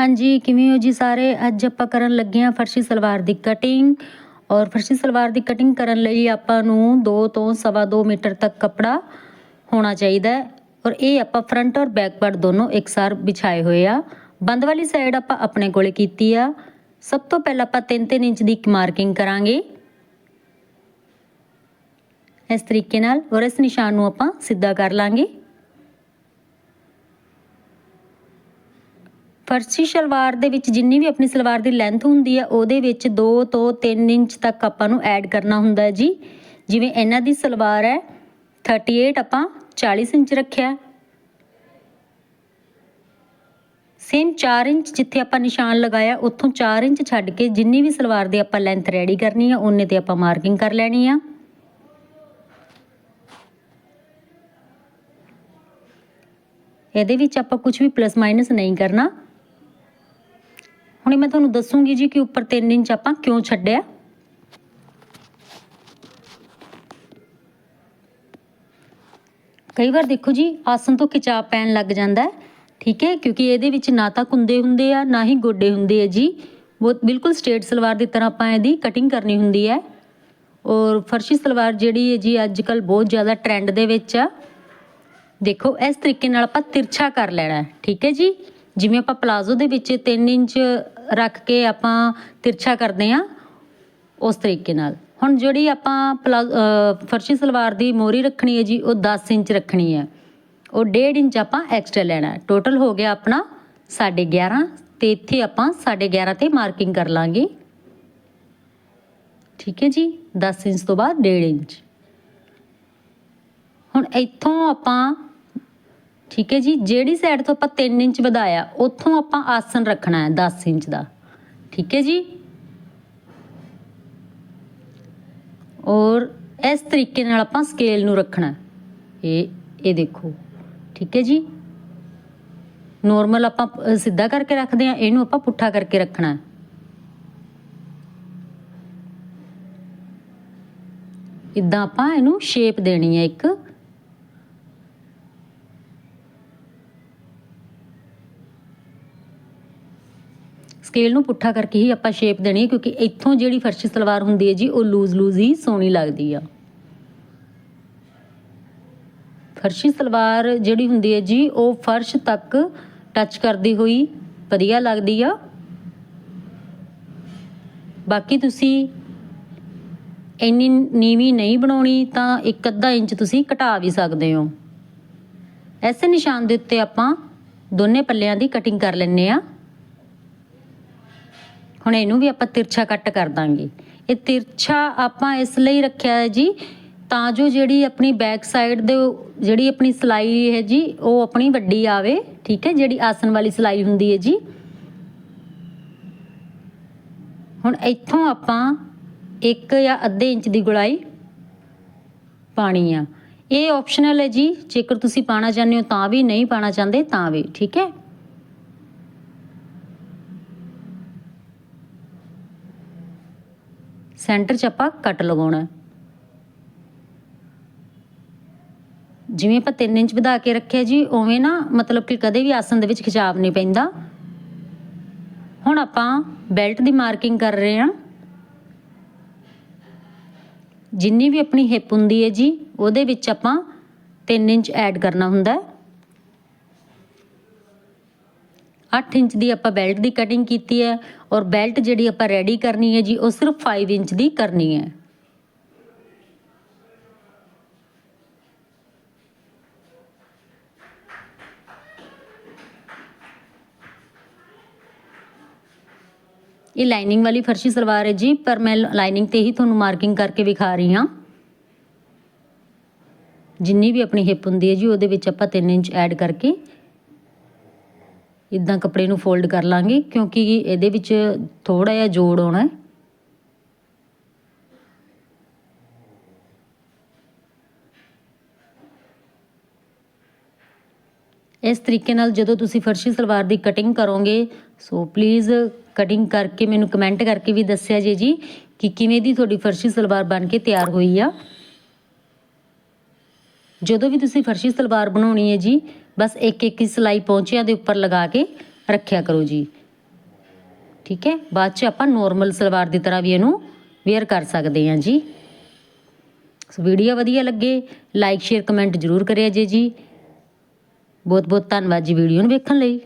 ਹਾਂਜੀ, ਕਿਵੇਂ ਹੋ ਜੀ ਸਾਰੇ? ਅੱਜ ਆਪਾਂ ਕਰਨ ਲੱਗੇ ਹਾਂ ਫਰਸ਼ੀ ਸਲਵਾਰ ਦੀ ਕਟਿੰਗ ਔਰ ਫਰਸ਼ੀ ਸਲਵਾਰ ਦੀ ਕਟਿੰਗ ਕਰਨ ਲਈ ਆਪਾਂ ਨੂੰ 2 ਤੋਂ ਸਵਾ 2 ਮੀਟਰ ਤੱਕ ਕੱਪੜਾ ਹੋਣਾ ਚਾਹੀਦਾ ਹੈ ਔਰ ਇਹ ਆਪਾਂ ਫਰੰਟ ਔਰ ਬੈਕ ਪਾਰਟ ਦੋਨੋਂ ਇੱਕਸਾਰ ਵਿਛਾਏ ਹੋਏ ਆ। ਬੰਦ ਵਾਲੀ ਸਾਈਡ ਆਪਾਂ ਆਪਣੇ ਕੋਲੇ ਕੀਤੀ ਆ। ਸਭ ਤੋਂ ਪਹਿਲਾਂ ਆਪਾਂ 3-3 ਇੰਚ ਦੀ ਇੱਕ ਮਾਰਕਿੰਗ ਕਰਾਂਗੇ। ਇਸ ਤਰੀਕੇ ਨਾਲ ਔਰ ਇਸ ਨਿਸ਼ਾਨ ਨੂੰ ਆਪਾਂ ਸਿੱਧਾ ਕਰ ਲਾਂਗੇ। ਫਰਸ਼ੀ ਸਲਵਾਰ ਦੇ ਵਿੱਚ ਜਿੰਨੀ ਵੀ ਆਪਣੀ ਸਲਵਾਰ ਦੀ ਲੈਂਥ ਹੁੰਦੀ ਹੈ, ਉਹਦੇ ਵਿੱਚ 2 ਤੋਂ 3 ਇੰਚ ਤੱਕ ਆਪਾਂ ਨੂੰ ਐਡ ਕਰਨਾ ਹੁੰਦਾ ਹੈ ਜੀ। ਜਿਵੇਂ ਇਹਨਾਂ ਦੀ ਸਲਵਾਰ ਹੈ 38 ਆਪਾਂ 40 ਇੰਚ ਰੱਖਿਆ ਸੇਮ 4 ਇੰਚ ਜਿੱਥੇ ਆਪਾਂ ਨਿਸ਼ਾਨ ਲਗਾਇਆ, ਉੱਥੋਂ 4 ਇੰਚ ਛੱਡ ਕੇ ਜਿੰਨੀ ਵੀ ਸਲਵਾਰ ਦੀ ਆਪਾਂ ਲੈਂਥ ਰੈਡੀ ਕਰਨੀ ਆ ਉਹਨੇ ਤੇ ਆਪਾਂ ਮਾਰਕਿੰਗ ਕਰ ਲੈਣੀ ਆ। ਇਹਦੇ ਵਿੱਚ ਆਪਾਂ ਕੁਝ ਵੀ ਪਲੱਸ ਮਾਈਨਸ ਨਹੀਂ ਕਰਨਾ। ਹੁਣੇ ਮੈਂ ਤੁਹਾਨੂੰ ਦੱਸੂਗੀ ਜੀ ਕਿ ਉੱਪਰ 3 ਇੰਚ ਆਪਾਂ ਕਿਉਂ ਛੱਡਿਆ। ਕਈ ਵਾਰ ਦੇਖੋ ਜੀ ਆਸਨ ਤੋਂ ਖਿਚਾਵ ਪੈਣ ਲੱਗ ਜਾਂਦਾ ਹੈ, ਠੀਕ ਹੈ, ਕਿਉਂਕਿ ਇਹਦੇ ਵਿੱਚ ਨਾ ਤਾਂ ਕੁੰਦੇ ਹੁੰਦੇ ਆ, ਨਾ ਹੀ ਗੋਡੇ ਹੁੰਦੇ ਆ ਜੀ। ਬਹੁਤ ਬਿਲਕੁਲ ਸਟ੍ਰੇਟ ਸਲਵਾਰ ਦੀ ਤਰ੍ਹਾਂ ਆਪਾਂ ਇਹਦੀ ਕਟਿੰਗ ਕਰਨੀ ਹੁੰਦੀ ਹੈ। ਔਰ ਫਰਸ਼ੀ ਸਲਵਾਰ ਜਿਹੜੀ ਹੈ ਜੀ ਅੱਜ ਕੱਲ ਬਹੁਤ ਜ਼ਿਆਦਾ ਟ੍ਰੈਂਡ ਦੇ ਵਿੱਚ ਆ। ਦੇਖੋ, ਇਸ ਤਰੀਕੇ ਨਾਲ ਆਪਾਂ ਤਿਰਛਾ ਕਰ ਲੈਣਾ ਠੀਕ ਹੈ ਜੀ। ਜਿਵੇਂ ਆਪਾਂ ਪਲਾਜ਼ੋ ਦੇ ਵਿੱਚ 3 ਇੰਚ ਰੱਖ ਕੇ ਆਪਾਂ ਤਿਰਛਾ ਕਰਦੇ ਆ ਉਸ ਤਰੀਕੇ ਨਾਲ। ਹੁਣ ਜਿਹੜੀ ਆਪਾਂ ਪਲਾ- ਫਰਸ਼ੀ ਸਲਵਾਰ ਦੀ ਮੋਰੀ ਰੱਖਣੀ ਹੈ ਜੀ, ਉਹ 10 ਇੰਚ ਰੱਖਣੀ ਹੈ। ਉਹ 1.5 ਇੰਚ ਆਪਾਂ ਐਕਸਟਰਾ ਲੈਣਾ ਟੋਟਲ ਹੋ ਗਿਆ ਆਪਣਾ 11.5 ਤੇ ਇੱਥੇ ਆਪਾਂ 11.5 ਤੇ ਮਾਰਕਿੰਗ ਕਰ ਲਾਂਗੇ। ਠੀਕ ਹੈ ਜੀ? 10 ਇੰਚ ਤੋਂ ਬਾਅਦ 1.5 ਇੰਚ। ਹੁਣ ਇੱਥੋਂ ਆਪਾਂ ਠੀਕ ਹੈ ਜੀ? ਜਿਹੜੀ ਸਾਈਡ ਤੋਂ ਆਪਾਂ 3 ਇੰਚ ਵਧਾਇਆ, ਉੱਥੋਂ ਆਪਾਂ ਆਸਨ ਰੱਖਣਾ ਹੈ 10 ਇੰਚ ਦਾ। ਠੀਕ ਹੈ ਜੀ? ਔਰ ਇਸ ਤਰੀਕੇ ਨਾਲ ਆਪਾਂ ਸਕੇਲ ਨੂੰ ਰੱਖਣਾ ਇਹ ਇਹ ਦੇਖੋ। ਠੀਕ ਹੈ ਜੀ? ਨੋਰਮਲ ਆਪਾਂ ਸਿੱਧਾ ਕਰਕੇ ਰੱਖਦੇ ਆ ਇਹਨੂੰ ਆਪਾਂ ਪੁੱਠਾ ਕਰਕੇ ਰੱਖਣਾ ਹੈ। ਇਦਾਂ ਆਪਾਂ ਇਹਨੂੰ ਸ਼ੇਪ ਦੇਣੀ ਹੈ ਇੱਕ। ਸਕੇਲ ਨੂੰ ਪੁੱਠਾ ਕਰਕੇ ਹੀ ਆਪਾਂ ਸ਼ੇਪ ਦੇਣੀ ਹੈ, ਕਿਉਂਕਿ ਇੱਥੋਂ ਜਿਹੜੀ ਫਰਸ਼ੀ ਸਲਵਾਰ ਹੁੰਦੀ ਹੈ ਜੀ, ਉਹ ਲੂਜ਼ ਲੂਜ਼ ਹੀ ਸੋਹਣੀ ਲੱਗਦੀ ਆ। ਫਰਸ਼ੀ ਸਲਵਾਰ ਜਿਹੜੀ ਹੁੰਦੀ ਹੈ ਜੀ, ਉਹ ਫਰਸ਼ ਤੱਕ ਟੱਚ ਕਰਦੀ ਹੋਈ ਵਧੀਆ ਲੱਗਦੀ ਆ। ਬਾਕੀ ਤੁਸੀਂ ਇੰਨੀ ਨੀਵੀਂ ਨਹੀਂ ਬਣਾਉਣੀ, ਤਾਂ ਇੱਕ ਅੱਧਾ ਇੰਚ ਤੁਸੀਂ ਘਟਾ ਵੀ ਸਕਦੇ ਹੋ। ਐਸੇ ਨਿਸ਼ਾਨ ਦੇ ਉੱਤੇ ਆਪਾਂ ਦੋਨੇ ਪੱਲਿਆਂ ਦੀ ਕਟਿੰਗ ਕਰ ਲੈਣੇ ਆ ਹੁਣ ਇਹਨੂੰ ਵੀ ਆਪਾਂ ਤਿਰਛਾ ਕੱਟ ਕਰ ਦਾਂਗੇ। ਇਹ ਤਿਰਛਾ ਆਪਾਂ ਇਸ ਲਈ ਰੱਖਿਆ ਹੈ ਜੀ, ਤਾਂ ਜੋ ਜਿਹੜੀ ਆਪਣੀ ਬੈਕ ਸਾਈਡ ਦੇ ਜਿਹੜੀ ਆਪਣੀ ਸਲਾਈ ਹੈ ਜੀ, ਉਹ ਆਪਣੀ ਵੱਡੀ ਆਵੇ, ਠੀਕ ਹੈ? ਜਿਹੜੀ ਆਸਨ ਵਾਲੀ ਸਲਾਈ ਹੁੰਦੀ ਹੈ ਜੀ। ਹੁਣ ਇੱਥੋਂ ਆਪਾਂ 1 ਜਾਂ ਅੱਧੇ ਇੰਚ ਦੀ ਗੁਲਾਈ ਪਾਣੀ ਆ। ਇਹ ਆਪਸ਼ਨਲ ਹੈ ਜੀ, ਜੇਕਰ ਤੁਸੀਂ ਪਾਣਾ ਚਾਹੁੰਦੇ ਹੋ ਤਾਂ ਵੀ, ਨਹੀਂ ਪਾਣਾ ਚਾਹੁੰਦੇ ਤਾਂ ਵੀ, ਠੀਕ ਹੈ? ਸੈਂਟਰ 'ਚ ਆਪਾਂ ਕੱਟ ਲਗਾਉਣਾ ਜਿਵੇਂ ਆਪਾਂ 3 ਇੰਚ ਵਧਾ ਕੇ ਰੱਖਿਆ ਜੀ, ਉਵੇਂ ਨਾ ਮਤਲਬ ਕਿ ਕਦੇ ਵੀ ਆਸਨ ਦੇ ਵਿੱਚ ਖਿਚਾਵ ਨਹੀਂ ਪੈਂਦਾ। ਹੁਣ ਆਪਾਂ ਬੈਲਟ ਦੀ ਮਾਰਕਿੰਗ ਕਰ ਰਹੇ ਹਾਂ। ਜਿੰਨੀ ਵੀ ਆਪਣੀ ਹਿੱਪ ਹੁੰਦੀ ਹੈ ਜੀ, ਉਹਦੇ ਵਿੱਚ ਆਪਾਂ 3 ਇੰਚ ਐਡ ਕਰਨਾ ਹੁੰਦਾ ਹੈ। 8 ਇੰਚ ਦੀ ਆਪਾਂ ਬੈਲਟ ਦੀ ਕਟਿੰਗ ਕੀਤੀ ਹੈ ਔਰ ਬੈਲਟ ਜਿਹੜੀ ਆਪਾਂ ਰੈਡੀ ਕਰਨੀ ਹੈ ਜੀ, ਉਹ ਸਿਰਫ 5 ਇੰਚ ਦੀ ਕਰਨੀ ਹੈ। ਇਹ ਲਾਈਨਿੰਗ ਵਾਲੀ ਫਰਸ਼ੀ ਸਲਵਾਰ ਹੈ ਜੀ, ਪਰ ਮੈਂ ਲਾਈਨਿੰਗ ਤੇ ਹੀ ਤੁਹਾਨੂੰ ਮਾਰਕਿੰਗ ਕਰਕੇ ਵਿਖਾ ਰਹੀ ਹਾਂ। ਜਿੰਨੀ ਵੀ ਆਪਣੀ ਹਿੱਪ ਹੁੰਦੀ ਹੈ ਜੀ, ਉਹਦੇ ਵਿੱਚ ਆਪਾਂ 3 ਇੰਚ ਐਡ ਕਰਕੇ ਇੱਦਾਂ ਕੱਪੜੇ ਨੂੰ ਫੋਲਡ ਕਰ ਲਾਂਗੇ, ਕਿਉਂਕਿ ਇਹਦੇ ਵਿੱਚ ਥੋੜਾ ਜਿਹਾ ਜੋੜ ਆਉਣਾ ਇਸ ਤਰੀਕੇ ਨਾਲ ਜਦੋਂ ਤੁਸੀਂ ਫਰਸ਼ੀ ਸਲਵਾਰ ਦੀ ਕਟਿੰਗ ਕਰੋਗੇ, ਸੋ ਪਲੀਜ਼ ਕਟਿੰਗ ਕਰਕੇ ਮੈਨੂੰ ਕਮੈਂਟ ਕਰਕੇ ਵੀ ਦੱਸਿਆ ਜੇ ਜੀ ਕਿ ਕਿਵੇਂ ਦੀ ਤੁਹਾਡੀ ਫਰਸ਼ੀ ਸਲਵਾਰ ਬਣ ਕੇ ਤਿਆਰ ਹੋਈ ਆ। ਜਦੋਂ ਵੀ ਤੁਸੀਂ ਫਰਸ਼ੀ ਸਲਵਾਰ ਬਣਾਉਣੀ ਹੈ ਜੀ ਬਸ ਇੱਕ ਇੱਕ ਹੀ ਸਿਲਾਈ ਪੌਂਚਿਆਂ ਦੇ ਉੱਪਰ ਲਗਾ ਕੇ ਰੱਖਿਆ ਕਰੋ ਜੀ। ਠੀਕ ਹੈ? ਬਾਅਦ ਚ ਆਪਾਂ ਨੋਰਮਲ ਸਲਵਾਰ ਦੀ ਤਰ੍ਹਾਂ ਵੀ ਇਹਨੂੰ ਵੇਅਰ ਕਰ ਸਕਦੇ ਹਾਂ ਜੀ। ਸੋ ਵੀਡੀਓ ਵਧੀਆ ਲੱਗੇ ਲਾਈਕ ਸ਼ੇਅਰ ਕਮੈਂਟ ਜ਼ਰੂਰ ਕਰਿਆ ਜੇ ਜੀ। ਬਹੁਤ ਬਹੁਤ ਧੰਨਵਾਦ ਜੀ ਵੀਡੀਓ ਨੂੰ ਵੇਖਣ ਲਈ।